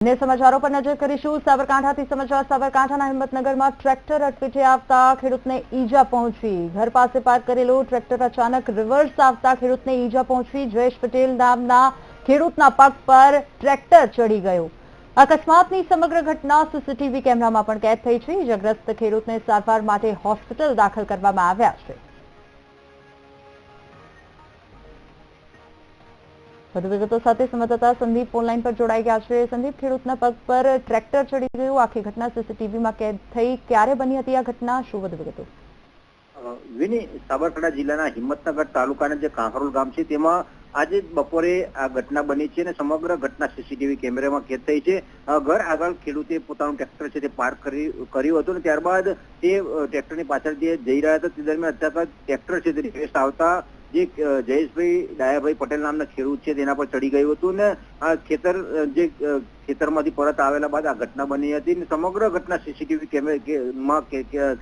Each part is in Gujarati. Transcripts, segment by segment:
અન્ય સમાચારો પર નજર કરીશું. સાબરકાંઠાથી સમાચાર. સાબરકાંઠાના હિંમતનગરમાં ટ્રેક્ટર અટપીટે આવતા ખેડૂતને ઈજા પહોંચી. ઘર પાસે પાર્ક કરેલું ટ્રેક્ટર અચાનક રિવર્સ આવતા ખેડૂતને ઈજા પહોંચી. જયેશ પટેલ નામના ખેડૂતના પગ પર ટ્રેક્ટર ચડી ગયું. અકસ્માતની સમગ્ર ઘટના સીસીટીવી કેમેરામાં પણ કેદ થઈ છે. ઈજાગ્રસ્ત ખેડૂતને સારવાર માટે હોસ્પિટલ દાખલ કરવામાં આવ્યા છે. વધુ વિગતો સાથે સંવાદદાતા સંદીપ ઓનલાઈન પર જોડાઈ ગયા છે. સંદીપ, ખેડૂતના પગ પર ટ્રેક્ટર ચડી ગયું. આખી ઘટના સીસીટીવીમાં કેદ થઈ. ક્યારે બની હતી આ ઘટના? શું વધુ વિગતો વિની, સાબરકાંઠા જિલ્લાના હિંમતનગર તાલુકાના જે કાંકરોલ ગામ છે, તેમાં આજે બપોરે આ ઘટના બની છે અને સમગ્ર ઘટના સીસીટીવી કેમેરામાં કેદ થઈ છે. ઘર આગળ ખેડૂતે પોતાનું ટ્રેક્ટર છે તે પાર્ક કર્યું હતું અને ત્યારબાદ તે ટ્રેક્ટરની પાછળ જે જઈ રહ્યા હતા, તે દરમિયાન અચાનક ટ્રેક્ટર છે તે રિક્વેસ્ટ આવતા જે જયેશભાઈ, ડાયાભાઈ પટેલ નામના ખેડૂત છે, તેના પર ચડી ગયું હતું ને આ ખેતર જે ખેતરમાંથી પરત આવેલા બાદ આ ઘટના બની હતી અને સમગ્ર ઘટના સીસીટીવી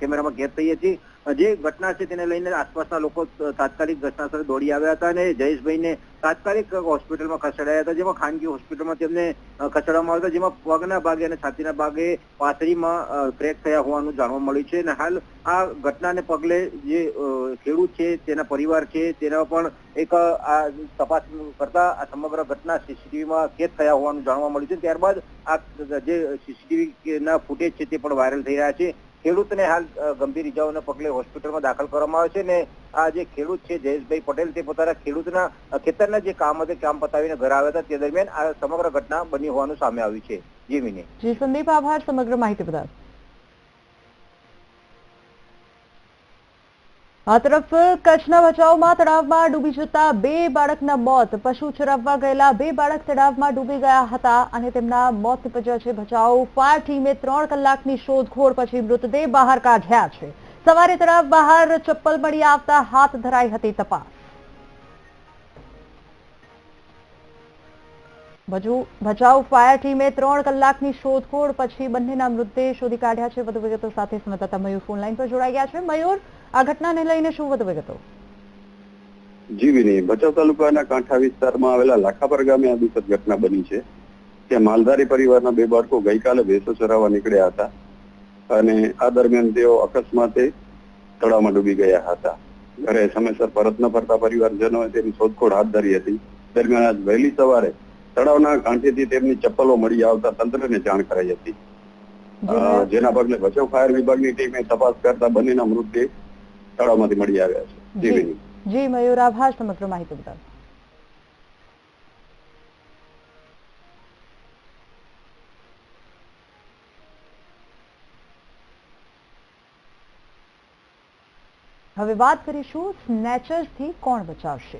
કેમેરામાં કેદ થઈ હતી. જે ઘટના છે તેને લઈને આસપાસના લોકો તાત્કાલિક ઘટનાસ્થળે દોડી આવ્યા હતા અને જયેશભાઈને તાત્કાલિક હોસ્પિટલમાં ખસેડાયા હતા, જેમાં ખાનગી હોસ્પિટલમાં તેમને ખસેડવામાં આવ્યા હતા, જેમાં પગના ભાગે અને છાતીના ભાગે પાથરીમાં ક્રેક થયા હોવાનું જાણવા મળ્યું છે. અને હાલ આ ઘટનાને પગલે જે ખેડૂત છે, તેના પરિવાર છે, તેના પણ એક આ તપાસ કરતા આ સમગ્ર ઘટના સીસીટીવીમાં કેદ થયા હોવાનું જાણવા મળ્યું છે. ત્યારબાદ આ, જે સીસીટીવી ના ફૂટેજ છે તે પણ વાયરલ થઈ રહ્યા છે. ખેડૂતને હાલ ગંભીર ઇજાઓને પગલે હોસ્પિટલમાં દાખલ કરવામાં આવે છે ને આ જે ખેડૂત છે, જયેશભાઈ પટેલ, તે પોતાના ખેડૂતના ખેતરના જે કામ હતું, કામ પતાવીને ઘરે આવ્યા હતા, તે દરમિયાન આ સમગ્ર ઘટના બની હોવાનું સામે આવ્યું છે. જી જી, સંદીપ, આભાર, સમગ્ર માહિતી બદલ. આ તરફ કચ્છના ભચાઉમાં તળાવમાં ડૂબી જતા બે બાળકના મોત. પશુ ચરાવવા ગયેલા બે બાળક તળાવમાં ડૂબી ગયા હતા અને તેમના મોત નિપજ્યા છે. ભચાઉ ફાયર ટીમે ત્રણ કલાકની શોધખોળ પછી મૃતદેહ બહાર કાઢ્યા છે. સવારે તળાવ બહાર ચપ્પલ મળી આવતા હાથ ધરાઈ હતી તપાસ. ભચાઉ ફાયર ટીમે ત્રણ કલાકની શોધખોળ પછી બંનેના મૃતદેહ શોધી કાઢ્યા છે. વધુ વિગતો સાથે સંવાદદાતા મયુર ફોનલાઈન પર જોડાઈ ગયા છે. મયુર આ ઘટનાને લઈને શું વધુ વિગતો? જી વિની ભચાઉ તાલુકાના કાંઠા વિસ્તારમાં આવેલા લાખાપર ગામે આ દુઃખદ ઘટના બની છે. ત્યાં માલધારી પરિવારના બે બાળકો ગઈકાલે ભેંસો ચરાવવા નીકળ્યા હતા અને આ દરમિયાન તેઓ અકસ્માતે તળાવમાં ડૂબી ગયા હતા. ઘરે સમયસર પરત ન ફરતા પરિવારજનોએ તેની શોધખોળ હાથ ધરી હતી. દરમિયાન આજ વહેલી સવારે તળાવના કાંઠેથી તેમની ચપ્પલો મળી આવતા તંત્રને જાણ કરાઈ હતી. જેના પગલે ભચાઉ ફાયર વિભાગની ટીમે તપાસ કરતા બંનેના મૃતદેહ તળાવમાંથી મળી આવ્યા છે. જી. મયુર આભાર સમગ્ર માહિતી બદલ હવે વાત કરીશું સ્નેચર્સથી કોણ બચાવશે?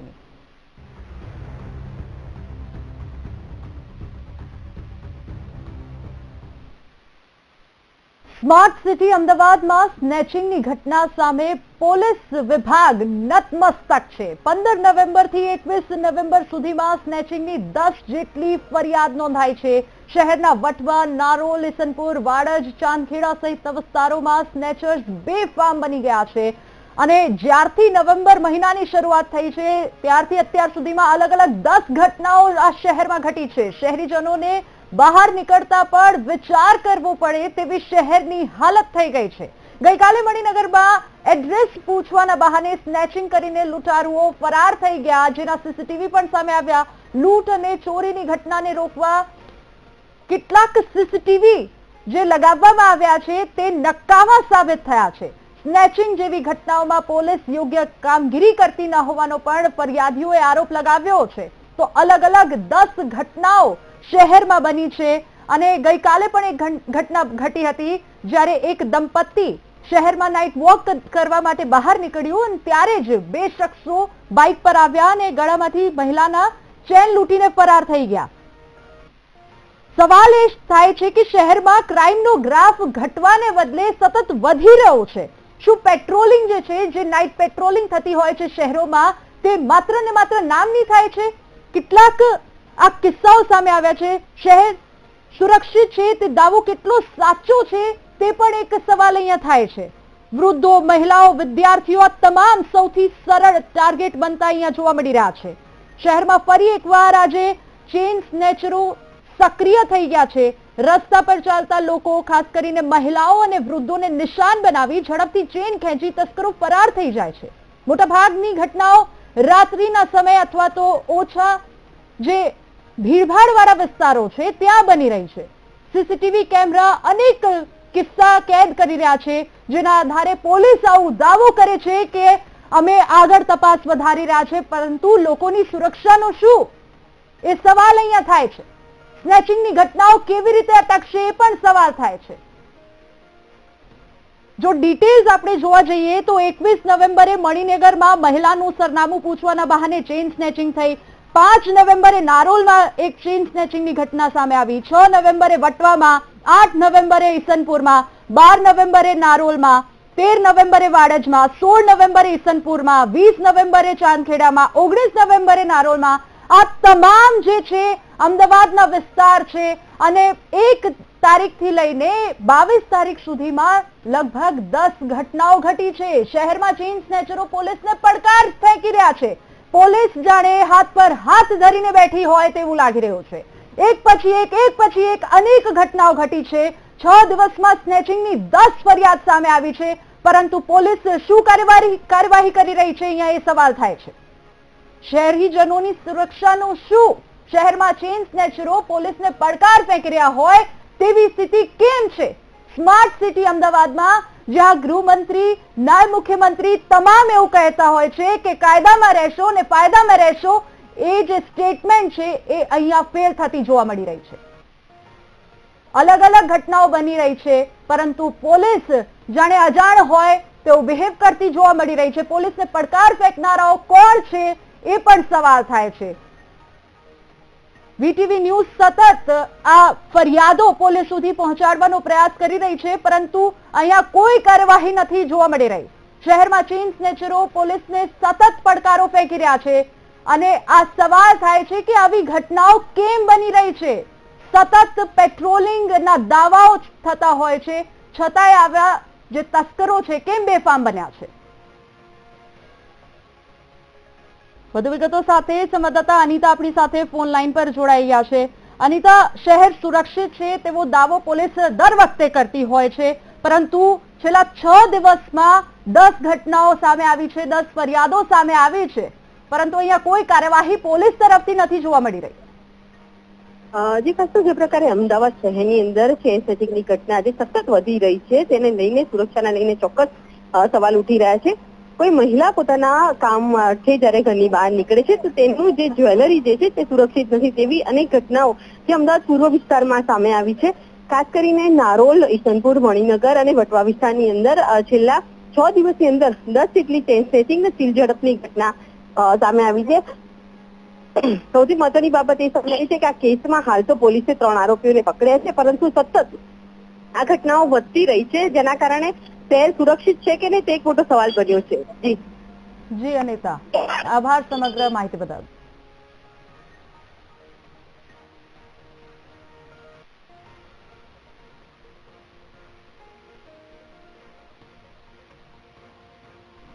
સ્માર્ટ સિટી અમદાવાદમાં સ્નેચિંગની ઘટના સામે પોલીસ વિભાગ નતમસ્તક છે. પંદર નવેમ્બરથી એકવીસ નવેમ્બર સુધીમાં સ્નેચિંગની દસ જેટલી ફરિયાદ નોંધાઈ છે. શહેરના વટવા, નારોલ ઇસનપુર વાડજ, ચાંદખેડા સહિત વિસ્તારોમાં સ્નેચર્સ બેફામ બની ગયા છે. અને જ્યારથી નવેમ્બર મહિનાની શરૂઆત થઈ છે, ત્યારથી અત્યાર સુધીમાં અલગ અલગ દસ ઘટનાઓ આ શહેરમાં ઘટી છે. શહેરીજનોને બહાર નીકળતા પણ વિચાર કરવો પડે તેવી શહેરની હાલત થઈ ગઈ છે. ગઈકાલે મણિનગરમાં એડ્રેસ પૂછવાના બહાને સ્નેચિંગ કરીને લૂંટારુઓ ફરાર થઈ ગયા, જેના સીસીટીવી પણ સામે આવ્યા. લૂંટ અને ચોરીની ઘટનાને રોકવા કેટલાક સીસીટીવી જે લગાવવામાં આવ્યા છે તે નકામા સાબિત થયા છે. સ્નેચિંગ જેવી ઘટનાઓમાં પોલીસ યોગ્ય કામગીરી કરતી ન હોવાનો પણ ફરિયાદીઓએ આરોપ લગાવ્યો છે. તો અલગ અલગ દસ ઘટનાઓ શહેરમાં બની છે અને ગઈકાલે પણ એક ઘટના ઘટી હતી જ્યારે એક દંપતી શહેરમાં નાઇટ વોક કરવા માટે બહાર નીકળ્યું અને ત્યારે જ બે શખ્સો બાઇક પર આવ્યા અને ગળામાંથી મહિલાના ચેન લૂંટીને ફરાર થઈ ગયા. સવાલ એ થાય છે કે શહેરમાં ક્રાઇમનો ગ્રાફ ઘટવાને બદલે સતત વધી રહ્યો છે. શું પેટ્રોલિંગ જે છે, જે નાઇટ પેટ્રોલિંગ થતી હોય છે શહેરોમાં, તે માત્ર ને માત્ર નામની થાય છે? કેટલાક આ કિસ્સાઓ સામે આવ્યા છે. શહેર સુરક્ષિત છે, તે દાવો કેટલો સાચો છે તે પણ એક સવાલ અહીંયા થાય છે. વૃદ્ધો, મહિલાઓ, વિદ્યાર્થીઓ આ તમામ સૌથી સરળ ટાર્ગેટ બનતા અહીંયા જોવા મળી રહ્યા છે. શહેરમાં ફરી એકવાર આજે ચેન સ્નેચરો સક્રિય થઈ ગયા છે. રસ્તા પર ચાલતા લોકો, ખાસ કરીને મહિલાઓ અને વૃદ્ધોને નિશાન બનાવી ઝડપથી ચેન ખેંચી તસ્કરો ફરાર થઈ જાય છે. મોટાભાગની ઘટનાઓ રાત્રિના સમય અથવા તો ઓછા જે ભીડભાડ વાળા વિસ્તારો છે, ત્યાં બની રહી છે. સીસીટીવી કેમેરા અનેક કિસ્સા કેદ કરી રહ્યા છે, જેના આધારે પોલીસ આવું દાવો કરે છે કે અમે આગળ તપાસ વધારી રહ્યા છે, પરંતુ લોકોની સુરક્ષાનો શું? એ સવાલ અહીંયા થાય છે. સ્નેચિંગની ઘટનાઓ કેવી રીતે અટકશે એ પણ સવાલ થાય છે. જો ડિટેલ્સ આપણે જોવા જઈએ તો એકવીસ નવેમ્બરે મણિનગરમાં મહિલાનું સરનામું પૂછવાના બહાને ચેઇન સ્નેચિંગ થઈ. પાંચ નવેમ્બરે નારોલમાં એક ચેઇન સ્નેચિંગની ઘટના સામે આવી. છ નવેમ્બરે વટવામાં, આઠ નવેમ્બરે ઈસનપુરમાં, બાર નવેમ્બરે નારોલમાં, તેર નવેમ્બરે વાડજમાં, સોળ નવેમ્બરે ઈસનપુરમાં, વીસ નવેમ્બરે ચાંદખેડામાં, ઓગણીસ નવેમ્બરે નારોલમાં. આ તમામ જે છે, અમદાવાદના વિસ્તાર છે અને એક તારીખથી લઈને બાવીસ તારીખ સુધીમાં લગભગ દસ ઘટનાઓ ઘટી છે. શહેરમાં ચેઇન સ્નેચરો પોલીસને પડકાર ફેંકી રહ્યા છે. પોલીસ જાણે હાથ પર હાથ ધરીને બેઠી હોય તેવું લાગી રહ્યું છે. એક પછી એક એક પછી એક અનેક ઘટનાઓ ઘટી છે. છ દિવસમાં સ્નેચિંગની દસ ફરિયાદ સામે આવી છે. પરંતુ પોલીસ શું કાર્યવાહી કાર્યવાહી કરી રહી છે અહીંયા એ સવાલ થાય છે. શહેરીજનોની સુરક્ષાનું શું? શહેરમાં ચેઇન સ્નેચરો પોલીસને પડકાર ફેંકી રહ્યા હોય તેવી સ્થિતિ કેમ છે? સ્માર્ટ સિટી અમદાવાદમાં જ્યાં ગૃહમંત્રી, નાયબ મુખ્યમંત્રી તમામ એવું કહેતા હોય છે કે કાયદામાં રહેશો અને ફાયદામાં રહેશો, એ જે સ્ટેટમેન્ટ છે એ અહીંયા ફેલ થતી જોવા મળી રહી છે. અલગ અલગ ઘટનાઓ બની રહી છે, પરંતુ પોલીસ જાણે અજાણ હોય તેવું બિહેવ કરતી જોવા મળી રહી છે. પોલીસને પડકાર ફેંકનારાઓ કોણ છે એ પણ સવાલ થાય છે. વીટીવી ન્યૂઝ સતત આ ફરિયાદો પોલીસ સુધી પહોંચાડવાનો પ્રયાસ કરી રહી છે, પરંતુ અહીંયા કોઈ કાર્યવાહી નથી જોવા મળી રહી. શહેરમાં ચીન સ્નેચરો પોલીસને સતત પડકારો ફેંકી રહ્યા છે અને આ સવાલ થાય છે કે આવી ઘટનાઓ કેમ બની રહી છે? સતત પેટ્રોલિંગના દાવાઓ થતા હોય છે, છતાંય આવા જે તસ્કરો છે, કેમ બેફામ બન્યા છે? વધુ વિગતો સાથે સંવાદદાતા અનિતા આપણી સાથે ફોન લાઈન પર જોડાઈ ગયા છે. અનિતા, શહેર સુરક્ષિત છે તેવો દાવો પોલીસ દર વખતે કરતી હોય છે, પરંતુ છેલ્લા છ દિવસમાં દસ ઘટનાઓ સામે આવી છે, દસ ફરિયાદો સામે આવી છે, પરંતુ અહીંયા કોઈ કાર્યવાહી પોલીસ તરફથી નથી જોવા મળી રહી. જે ખાસ જે પ્રકારે અમદાવાદ શહેરની અંદર ચેન સ્નેચિંગની ઘટના આજે સતત વધી રહી છે, તેને લઈને સુરક્ષાના લઈને ચોક્કસ સવાલ ઉઠી રહ્યા છે. કોઈ મહિલા પોતાના કામ અર્થે જ્યારે ઘરની બહાર નીકળે છે, તો તેનું જે જ્વેલરી જે છે તે સુરક્ષિત નથી. તેવી અનેક ઘટનાઓ જે અમદાવાદ પૂર્વ વિસ્તારમાં સામે આવી છે. ખાસ કરીને નારોલ, ઈસનપુર મણિનગર અને વટવા વિસ્તારની અંદર છેલ્લા છ દિવસની અંદર દસ જેટલી ચેન સ્નેચિંગ સીલ ઝડપની ઘટના સામે આવી છે. સૌથી મહત્વની બાબત એ સમજાય છે કે આ કેસમાં હાલ તો પોલીસે ત્રણ આરોપીઓને પકડ્યા છે, પરંતુ સતત આ ઘટનાઓ વધતી રહી છે. જેના કારણે શહેર સુરક્ષિત છે કે નહીં તે એક મોટો સવાલ બન્યો છે. જી. જી, અનિતા. આભાર સમગ્ર માહિતી બદલ.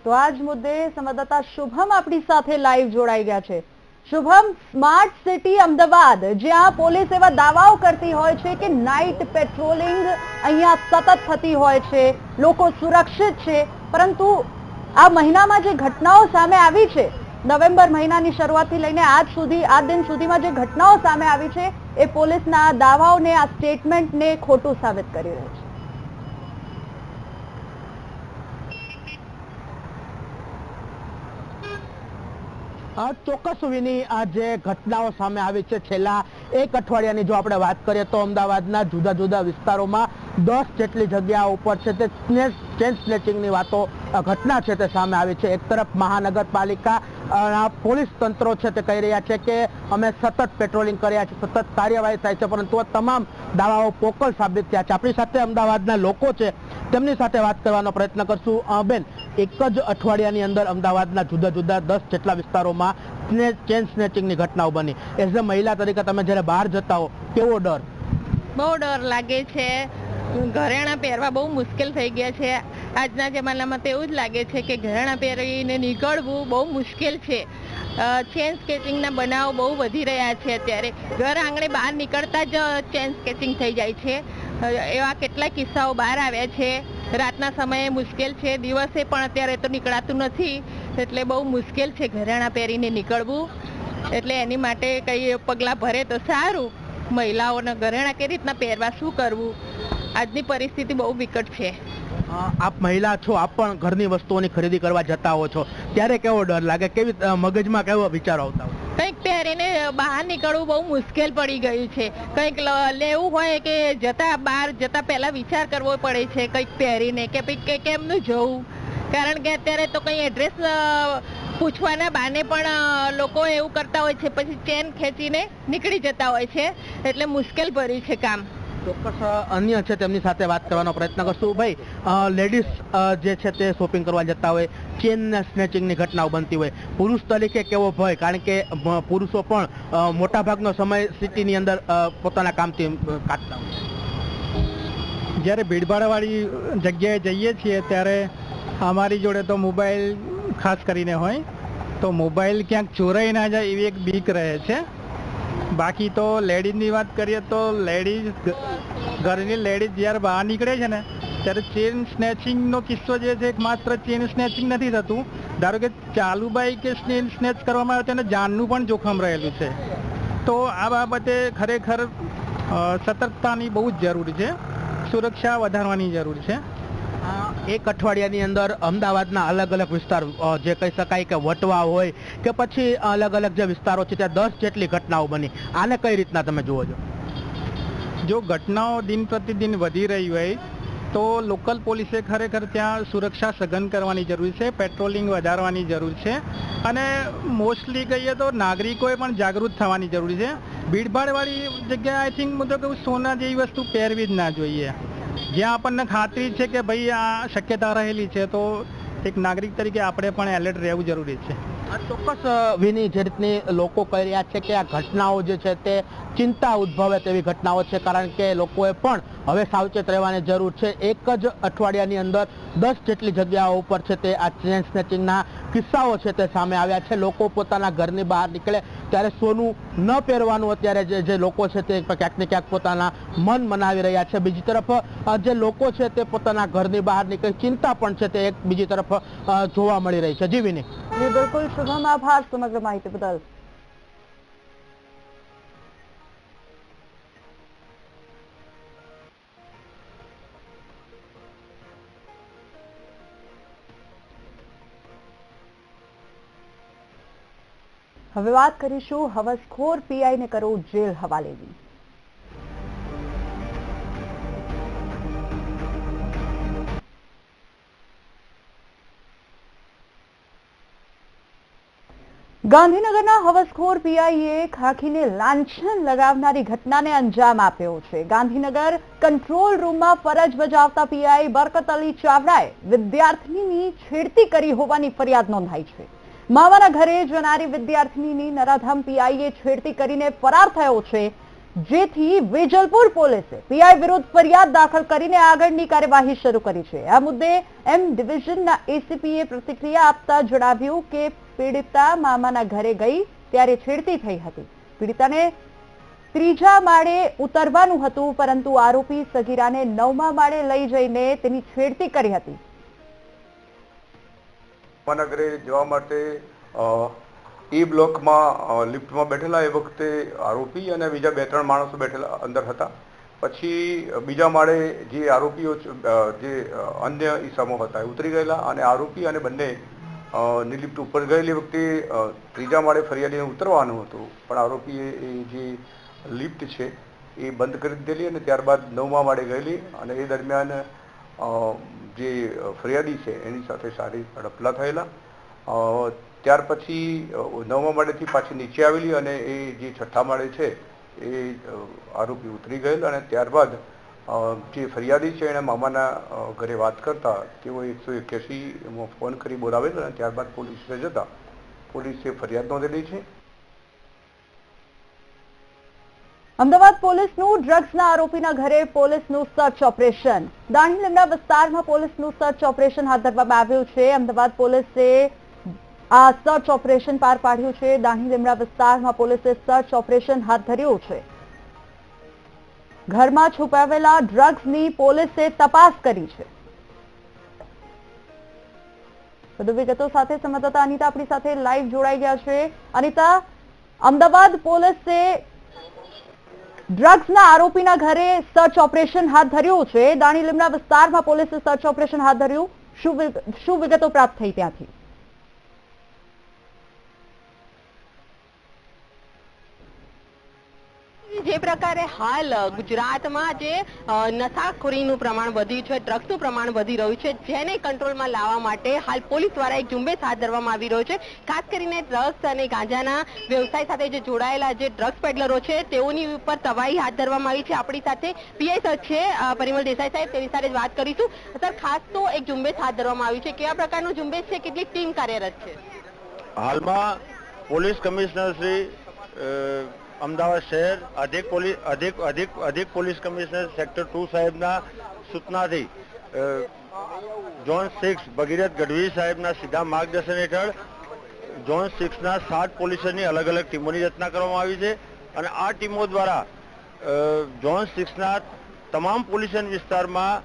તો આ જ મુદ્દે સંવાદદાતા શુભમ આપણી સાથે લાઈવ જોડાઈ ગયા છે. શુભમ સ્માર્ટ સિટી અમદાવાદ, જ્યાં પોલીસ એવા દાવાઓ કરતી હોય છે કે નાઇટ પેટ્રોલિંગ અહીંયા સતત થતી હોય છે. લોકો સુરક્ષિત છે. પરંતુ આ મહિનામાં જે ઘટનાઓ સામે આવી છે, નવેમ્બર મહિનાની શરૂઆતથી લઈને આજ સુધી આ દિન સુધીમાં જે ઘટનાઓ સામે આવી છે, એ પોલીસના દાવાઓને, આ સ્ટેટમેન્ટને ખોટું સાબિત કરી રહ્યું છે. ચોક્કસ વિની આ જે ઘટનાઓ સામે આવી છે. છેલ્લા એક અઠવાડિયાની જો આપણે વાત કરીએ તો અમદાવાદના જુદા જુદા વિસ્તારોમાં દસ જેટલી જગ્યા ઉપર છે તે ચેન સ્નેચિંગની વાતો ઘટના છે તે સામે આવી છે. એક તરફ મહાનગરપાલિકા પોલીસ તંત્રો છે તે કહી રહ્યા છે કે અમે સતત પેટ્રોલિંગ કર્યા છે, સતત કાર્યવાહી થાય છે, પરંતુ આ તમામ દાવાઓ પોકળ સાબિત થયા છે. આપણી સાથે અમદાવાદના લોકો છે, તેમની સાથે વાત કરવાનો પ્રયત્ન કરશું. બેન, એક જ અઠવાડિયાની અંદર અમદાવાદના જુદા જુદા દસ જેટલા વિસ્તારોમાં ચેન સ્નેચિંગની ઘટનાઓ બની. એઝ અ મહિલા તરીકે તમે જ્યારે બહાર જતા હો, કેવો ડર? બહુ ડર લાગે છે. ઘરેણાં પહેરવા બહુ મુશ્કેલ થઈ ગયા છે. આજના જમાનામાં તો એવું જ લાગે છે કે ઘરેણાં પહેરીને નીકળવું બહુ મુશ્કેલ છે. ચેન સ્કેચિંગના બનાવો બહુ વધી રહ્યા છે અત્યારે. ઘર આંગણે બહાર નીકળતા જ ચેન સ્કેચિંગ થઈ જાય છે. એવા કેટલાય કિસ્સાઓ બહાર આવ્યા છે. રાતના સમયે મુશ્કેલ છે. દિવસે પણ અત્યારે તો નીકળાતું નથી. એટલે બહુ મુશ્કેલ છે ઘરેણાં પહેરીને નીકળવું. એટલે એની માટે કંઈ પગલાં ભરે તો સારું. મહિલાઓને ઘરેણાં કઈ રીતના પહેરવા, શું કરવું? આજની પરિસ્થિતિ બહુ વિકટ છે. આપ મહિલા છો આપ પણ ઘરની વસ્તુઓની ખરીદી કરવા જતા હો છો. ત્યારે કેવો ડર લાગે? કેવી મગજમાં કેવો વિચાર આવતા હોય? કંઈક પહેરીને બહાર નીકળવું બહુ મુશ્કેલ પડી ગયું છે. કંઈક લેવું હોય કે જતા બહાર જતા પહેલા વિચાર કરવો પડે છે કંઈક પહેરીને કે ભાઈ કે કેમનું જવું? કારણ કે અત્યારે તો કંઈ એડ્રેસ પૂછવાના બાને પણ લોકો એવું કરતા હોય છે પછી ચેન ખેંચીને નીકળી જતા હોય છે. એટલે મુશ્કેલ ભર્યું છે કામ. ચોક્કસ અન્ય છે તેમની સાથે વાત કરવાનો પ્રયત્ન કરશું. ભાઈ લેડીઝ જે છે તે શોપિંગ કરવા જતા હોય ચેન સ્નેચિંગની ઘટનાઓ બનતી હોય, પુરુષ તરીકે કેવો ભય? કારણ કે પુરુષો પણ મોટાભાગનો સમય સિટીની અંદર પોતાના કામથી કાઢતા હોય જ્યારે ભીડભાડવાળી જગ્યાએ જઈએ છીએ, ત્યારે અમારી જોડે તો મોબાઈલ ખાસ કરીને હોય, તો મોબાઈલ ક્યાંક ચોરાઈ ના જાય એવી એક બીક રહે છે. બાકી તો લેડીઝની વાત કરીએ તો લેડીઝ ઘરની લેડીઝ જ્યારે બહાર નીકળે છે ને, ત્યારે ચેન સ્નેચિંગનો કિસ્સો જે છે માત્ર ચેન સ્નેચિંગ નથી થતું. ધારો કે ચાલુ બાઈક કે ચેન સ્નેચ કરવામાં આવે તેને જાનનું પણ જોખમ રહેલું છે. તો આ બાબતે ખરેખર સતર્કતાની બહુ જ જરૂર છે. સુરક્ષા વધારવાની જરૂર છે. એક અઠવાડિયાની અંદર અમદાવાદના અલગ અલગ વિસ્તાર જે કહી શકાય કે વટવા હોય કે પછી અલગ અલગ જે વિસ્તારો છે ત્યાં દસ જેટલી ઘટનાઓ બની. આને કઈ રીતના તમે જુઓ છો? જો ઘટનાઓ દિન પ્રતિદિન વધી રહી હોય, તો લોકલ પોલીસે ખરેખર ત્યાં સુરક્ષા સઘન કરવાની જરૂર છે, પેટ્રોલિંગ વધારવાની જરૂર છે અને મોસ્ટલી કહીએ તો નાગરિકોએ પણ જાગૃત થવાની જરૂર છે. ભીડભાડવાળી જગ્યાએ આઈ થિંક હું કહું સોના જેવી વસ્તુ પહેરવી જ ના જોઈએ. જ્યાં આપણને ખાતરી છે કે ભાઈ આ શક્યતા રહેલી છે, તો એક નાગરિક તરીકે આપણે પણ એલર્ટ રહેવું જરૂરી છે. ચોક્કસ વિની જે રીતની લોકો કહી રહ્યા છે કે આ ઘટનાઓ જે છે તે ચિંતા ઉદ્ભવે તેવી ઘટનાઓ છે, કારણ કે લોકોએ પણ હવે સાવચેત રહેવાની જરૂર છે. એક જ અઠવાડિયાની અંદર દસ જેટલી જગ્યાઓ ઉપર છે તે આ ચેન સ્નેચિંગના કિસ્સાઓ છે તે સામે આવ્યા છે. લોકો પોતાના ઘરની બહાર નીકળે ત્યારે સોનું ન પહેરવાનું અત્યારે જે જે લોકો છે તે ક્યાંક ને ક્યાંક પોતાના મન મનાવી રહ્યા છે. બીજી તરફ જે લોકો છે તે પોતાના ઘરની બહાર નીકળી, ચિંતા પણ છે તે એક બીજી તરફ જોવા મળી રહી છે. જી વિની. જી બિલકુલ શુભમ આભાર સમગ્ર માહિતી બદલ હવે વાત કરીશું હવસખોર પીઆઈને કરો જેલ હવાલેની ગાંધીનગરના હવસખોર પીઆઈએ ખાખીને લાંછન લગાવનારી ઘટનાને અંજામ આપ્યો છે. ગાંધીનગર કંટ્રોલ રૂમમાં ફરજ બજાવતા પીઆઈ બરકત અલી ચાવડાએ વિદ્યાર્થીની છેડતી કરી હોવાની ફરિયાદ નોંધાઈ છે. માવાના ઘરે જનારી વિદ્યાર્થીની નરાધામ પીઆઈએ છેડતી કરીને ફરાર થયો છે. જેથી વેજલપુર પોલીસે પીઆઈ વિરુદ્ધ ફરિયાદ દાખલ કરીને આગળની કાર્યવાહી શરૂ કરી છે. આ મુદ્દે એમ ડિવિઝનના એસીપીએ પ્રતિક્રિયા આપતા જણાવ્યું કે પીડિતા મામાના ઘરે ગઈ ત્યારે છેડતી થઈ હતી. પીડિતાને ત્રીજા માળે ઉતરવાનું હતું, પરંતુ આરોપી સગીરાને નવમા માળે લઈ જઈને તેની છેડતી કરી હતી. મહાનગરે જવા માટે ઈ બ્લોકમાં લિફ્ટમાં બેઠેલા એ વખતે આરોપી અને બીજા બે ત્રણ માણસો બેઠેલા અંદર હતા. પછી બીજા માળે જે આરોપીઓ જે અન્ય ઈસમો હતા એ ઉતરી ગયેલા અને આરોપી અને બંને ની લિફ્ટ ઉપર ગયેલી વખતે ત્રીજા માળે ફરિયાદીને ઉતરવાનું હતું. પણ આરોપીએ એ જે લિફ્ટ છે, એ બંધ કરી દીધેલી અને ત્યારબાદ નવમા માળે ગયેલી અને એ દરમિયાન જે ફરિયાદી છે, એની સાથે સારી ઝડપલા થયેલા. ત્યાર પછી નવમા માળેથી પાછી નીચે આવેલી અને એ જે છઠ્ઠા માળે છે, એ આરોપી ઉતરી ગયેલ અને ત્યારબાદ જે ફરિયાદી છે એણે મામાના ઘરે વાત કરતા, તેઓ એકસો એક્યાસીમાં ફોન કરી બોલાવેલ અને ત્યારબાદ પોલીસને જતા. પોલીસે ફરિયાદ નોંધેલી છે. અમદાવાદ પોલીસનું ડ્રગ્સના આરોપીના ઘરે પોલીસનું સર્ચ ઓપરેશન. દાણીલીમડા વિસ્તારમાં પોલીસનું સર્ચ ઓપરેશન હાથ ધરવામાં આવ્યું છે. અમદાવાદ પોલીસે આ સર્ચ ઓપરેશન પાર પાડ્યું છે. દાણીલીમડા વિસ્તારમાં પોલીસે સર્ચ ઓપરેશન હાથ ધર્યું છે. ઘરમાં છુપાવેલા ડ્રગ્સની પોલીસે તપાસ કરી છે. વધુ વિગતો સાથે સંવાદદાતા અનિતા આપણી સાથે લાઈવ જોડાઈ ગયા છે. અનિતા, અમદાવાદ પોલીસે ડ્રગ્સના આરોપીના ઘરે સર્ચ ઓપરેશન હાથ ધર્યું છે. દાણીલીમડા વિસ્તારમાં પોલીસે સર્ચ ઓપરેશન હાથ ધર્યું. શું શું વિગતો પ્રાપ્ત થઈ ત્યાંથી? જે પ્રકારે હાલ ગુજરાતમાં જે નશાખોરીનું પ્રમાણ વધ્યું છે, ડ્રગ્સનું પ્રમાણ વધી રહ્યું છે, જેને કંટ્રોલમાં લાવવા માટે હાલ પોલીસ દ્વારા એક ઝુંબેશ હાથ ધરવામાં આવી રહ્યો છે. ખાસ કરીને ડ્રગ્સ અને ગાંજાના વ્યવસાય સાથે જે જોડાયેલા જે ડ્રગ્સ પેડલરો છે, તેઓની ઉપર તવાઈ હાથ ધરવામાં આવી છે. આપણી સાથે પીઆઈ સર છે પરિમલ દેસાઈ સાહેબ, તેની સાથે વાત કરીશું. સર, ખાસ તો એક ઝુંબેશ હાથ ધરવામાં આવ્યું છે. કેવા પ્રકારનું ઝુંબેશ છે? કેટલી ટીમ કાર્યરત છે? હાલમાં પોલીસ કમિશનર શ્રી અમદાવાદ શહેર અધિક પોલીસ અધિક અધિક અધિક પોલીસ કમિશનર સેક્ટર ટુ સાહેબના સૂચનાથી ઝોન સિક્સ ભગીરથ ગઢવી સાહેબના સીધા માર્ગદર્શન હેઠળ, ઝોન સિક્સના સાત પોલીસોની અલગ અલગ ટીમોની રચના કરવામાં આવી છે અને આ ટીમો દ્વારા ઝોન સિક્સના તમામ પોલીસન વિસ્તારમાં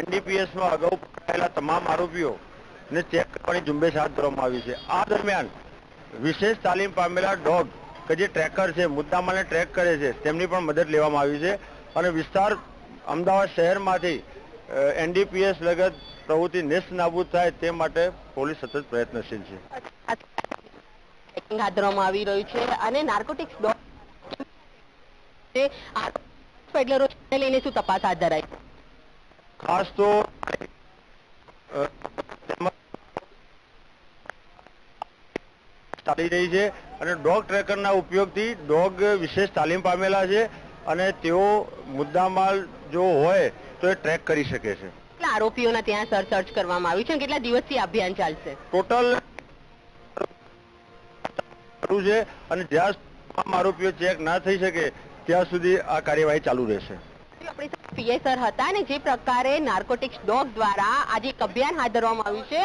એનડીપીએસમાં અગાઉ પકડાયેલા તમામ આરોપીઓને ચેક કરવાની ઝુંબેશ હાથ ધરવામાં આવી છે. આ દરમિયાન વિશેષ તાલીમ પામેલા ડોગ કે જે ટ્રેકર છે મુદ્દામાલને ટ્રેક કરે છે તેમની પણ મદદ લેવામાં આવી છે. અને વિસ્તાર અમદાવાદ શહેરમાંથી એનડીપીએસ લગત પ્રવૃત્તિ નેસ્ત નાબૂદ થાય તે માટે પોલીસ સતત પ્રયત્નશીલ છે. હાથ ધરવામાં આવી રહ્યું છે અને નાર્કોટિક્સ પેડલરો લઈને શું તપાસ હાથ ધરાઈ ખાસ તો અ, તેમાં ચાલી રહી છે અને ડોગ ટ્રેકરના ઉપયોગથી ડોગ વિશેષ તાલીમ પામેલા છે અને તેઓ મુદ્દામાલ જો હોય તો એ ટ્રેક કરી શકે છે. આરોપીઓના ત્યાં સર સર્ચ કરવામાં આવ્યું છે કેટલા દિવસથી અભિયાન ચાલશે? ટોટલ છે અને જ્યાં આરોપીઓ ચેક ના થઈ શકે ત્યાં સુધી આ કાર્યવાહી ચાલુ રહેશે. આપણી સર હતા ને જે પ્રકારે નાર્કોટિક્સ ડોગ દ્વારા આજે એક અભિયાન હાથ ધરવામાં આવ્યું છે.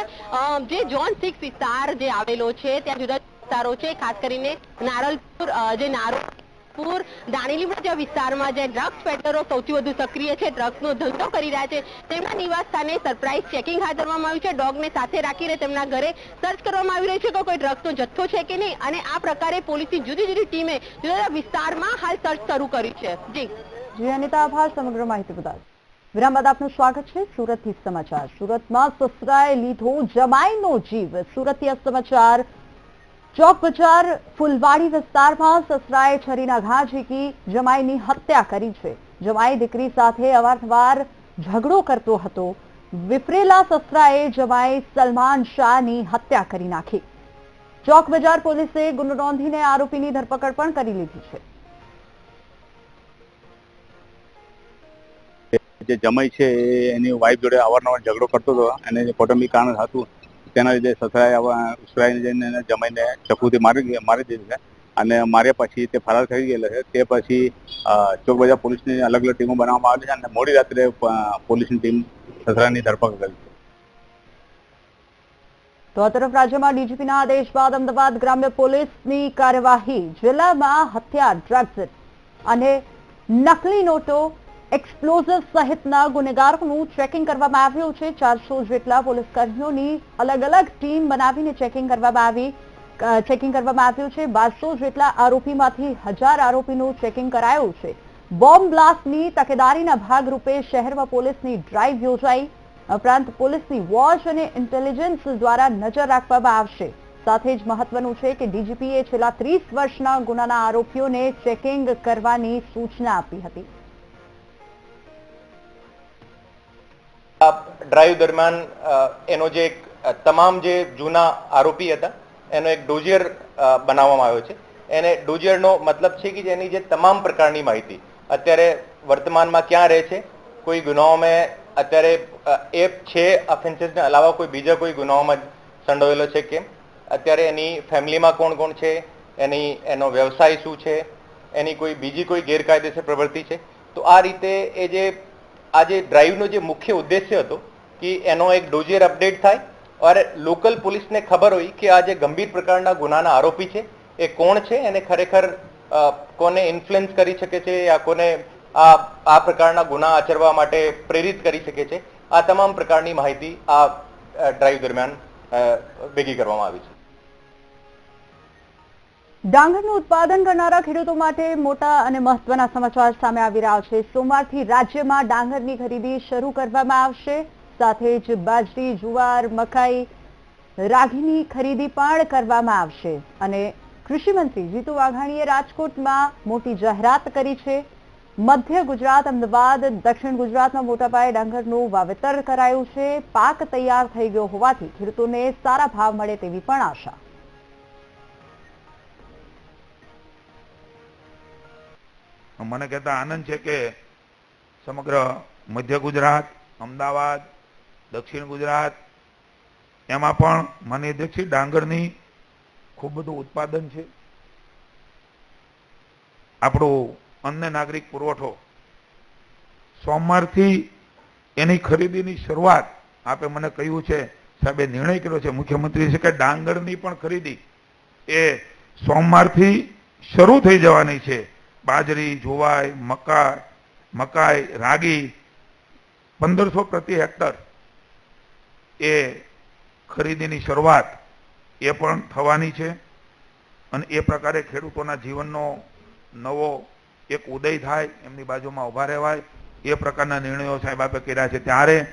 જે જોન સિક્સ વિસ્તાર જે આવેલો છે ત્યાં જુદા વિસ્તારો છે, ખાસ કરીને નારલપુર જે નારોલપુર દાણીલીમડા જેવા વિસ્તારમાં જે ડ્રગ્સ પેડલરો સૌથી વધુ સક્રિય છે, ડ્રગ્સનો ધંધો કરી રહ્યા છે, તેમના નિવાસ સ્થાને સરપ્રાઇઝ ચેકિંગ હાથ ધરવામાં આવ્યું છે, ડોગને સાથે રાખીને તેમના ઘરે સર્ચ કરવામાં આવી રહ્યું છે કે કોઈ ડ્રગ્સનો જથ્થો છે કે નહીં, અને આ પ્રકારે પોલીસની જુદી જુદી ટીમે જુદા જુદા વિસ્તારમાં હાલ સર્ચ શરૂ કરી છે. જી. જી, અનિતા આભાર સમગ્ર માહિતી બદલ વિરામ બાદ આપનું સ્વાગત છે સુરતથી સમાચાર. સુરતમાં સસરાએ લીધો જમાઈનો જીવ. સુરતીય સમાચાર ચોક બજાર ફુલવાડી વિસ્તારમાં સસરાએ છરીના ઘા ઝીકી, જમાઈની હત્યા કરી છે. જમાઈ દીકરી સાથે અવારનવાર ઝઘડો કરતો હતો. વિફરેલા સસરાએ જમાઈ સલમાન શાહની હત્યા કરી નાખી. ચોક બજાર પોલીસે ગુનો નોંધીને આરોપીની ધરપકડ પણ કરી લીધી છે. જે જમાઈ છે, એની વાઈફ જોડે અવારનવાર ઝઘડો કરતો હતો. અને કૌટુંબિક કારણ હતું તેના લીધે સસરાએ ઉસરાઈને જઈને જમાઈને ચકુથી મારી મારી દીધું છે. અને માર્યા પછી તે ફરાર થઈ ગયેલો છે. તે પછી ચોક બજાર પોલીસની અલગ અલગ ટીમો બનાવવામાં આવી છે અને મોડી રાત્રે પોલીસની ટીમ સસરાની ધરપકડ કરી છે. તો આ તરફ રાજ્યમાં ડીજીપીના આદેશ બાદ અમદાવાદ ગ્રામ્ય પોલીસની કાર્યવાહી જિલ્લામાં હથિયાર, ડ્રગ્સ અને નકલી નોટો એક્સપ્લોઝિવ સહિતના ગુનેગારોનું ચેકિંગ કરવામાં આવ્યું છે. ચારસો જેટલા પોલીસ કર્મીઓની અલગ અલગ ટીમ બનાવીને ચેકિંગ કરવામાં આવી ચેકિંગ કરવામાં આવ્યું છે. બારસો જેટલા આરોપીમાંથી હજાર આરોપીનું ચેકિંગ કરાયું છે. બોમ્બ બ્લાસ્ટની તકેદારીના ભાગરૂપે શહેરમાં પોલીસની ડ્રાઈવ યોજાઈ. ઉપરાંત પોલીસની વોચ અને ઇન્ટેલિજન્સ દ્વારા નજર રાખવામાં આવશે. સાથે જ મહત્વનું છે કે ડીજીપીએ છેલ્લા ત્રીસ વર્ષના ગુનાના આરોપીઓને ચેકિંગ કરવાની સૂચના આપી હતી. ડ્રાઈવ દરમિયાન એનો જે એક તમામ જે જૂના આરોપી હતા, એનો એક ડોઝિયર બનાવવામાં આવ્યો છે. એને ડોઝિયરનો મતલબ છે કે જેની જે તમામ પ્રકારની માહિતી, અત્યારે વર્તમાનમાં ક્યાં રહે છે, કોઈ ગુનાઓમાં અત્યારે એ છે ઓફેન્સીસને અલાવા કોઈ બીજા કોઈ ગુનાઓમાં સંડોવેલો છે કેમ? અત્યારે એની ફેમિલીમાં કોણ કોણ છે? એની, એનો વ્યવસાય શું છે? એની કોઈ બીજી કોઈ ગેરકાયદેસર પ્રવૃત્તિ છે? તો આ રીતે એ જે આ જે ડ્રાઈવનો જે મુખ્ય ઉદ્દેશ્ય હતો કે એનો એક ડોઝિયર અપડેટ થાય અને લોકલ પોલીસને ખબર હોય કે આ જે ગંભીર પ્રકારના ગુનાના આરોપી છે, એ કોણ છે એને ખરેખર કોને ઇન્ફ્લુઅન્સ કરી શકે છે યા કોને આ આ પ્રકારના ગુના આચરવા માટે પ્રેરિત કરી શકે છે, આ તમામ પ્રકારની માહિતી આ ડ્રાઈવ દરમિયાન ભેગી કરવામાં આવી છે. ડાંગરનું ઉત્પાદન કરનારા ખેડૂતો માટે મોટા અને મહત્વના સમાચાર સામે આવી રહ્યા છે. સોમવારથી રાજ્યમાં ડાંગરની ખરીદી શરૂ કરવામાં આવશે. સાથે જ બાજરી, જુવાર, મકાઈ રાગીની ખરીદી પણ કરવામાં આવશે. અને કૃષિ મંત્રી જીતુ વાઘાણીએ રાજકોટમાં મોટી જાહેરાત કરી છે. મધ્ય ગુજરાત, અમદાવાદ, દક્ષિણ ગુજરાતમાં મોટા પાયે ડાંગરનું વાવેતર કરાયું છે. પાક તૈયાર થઈ ગયો હોવાથી ખેડૂતોને સારા ભાવ મળે તેવી પણ આશા. મને કહેતા આનંદ છે કે સમગ્ર મધ્ય ગુજરાત, અમદાવાદ, દક્ષિણ ગુજરાત, એમાં પણ મને અધ્યક્ષ ડાંગરની ખૂબ બધું ઉત્પાદન છે. આપણું અન્ય નાગરિક પુરવઠો સોમવારથી એની ખરીદીની શરૂઆત આપે મને કહ્યું છે, સાહેબે નિર્ણય કર્યો છે, મુખ્યમંત્રી છે કે ડાંગરની પણ ખરીદી એ સોમવારથી શરૂ થઈ જવાની છે. બાજરી, જોવાય મકા મકાઈ, રાગી, પંદરસો પ્રતિ હેક્ટર એ ખરીદીની શરૂઆત એ પણ થવાની છે અને એ પ્રકારે ખેડૂતોના જીવનનો નવો એક ઉદય થાય, એમની બાજુમાં ઊભા રહેવાય. એ પ્રકારના નિર્ણયો સાહેબ આપે કર્યા છે. ત્યારે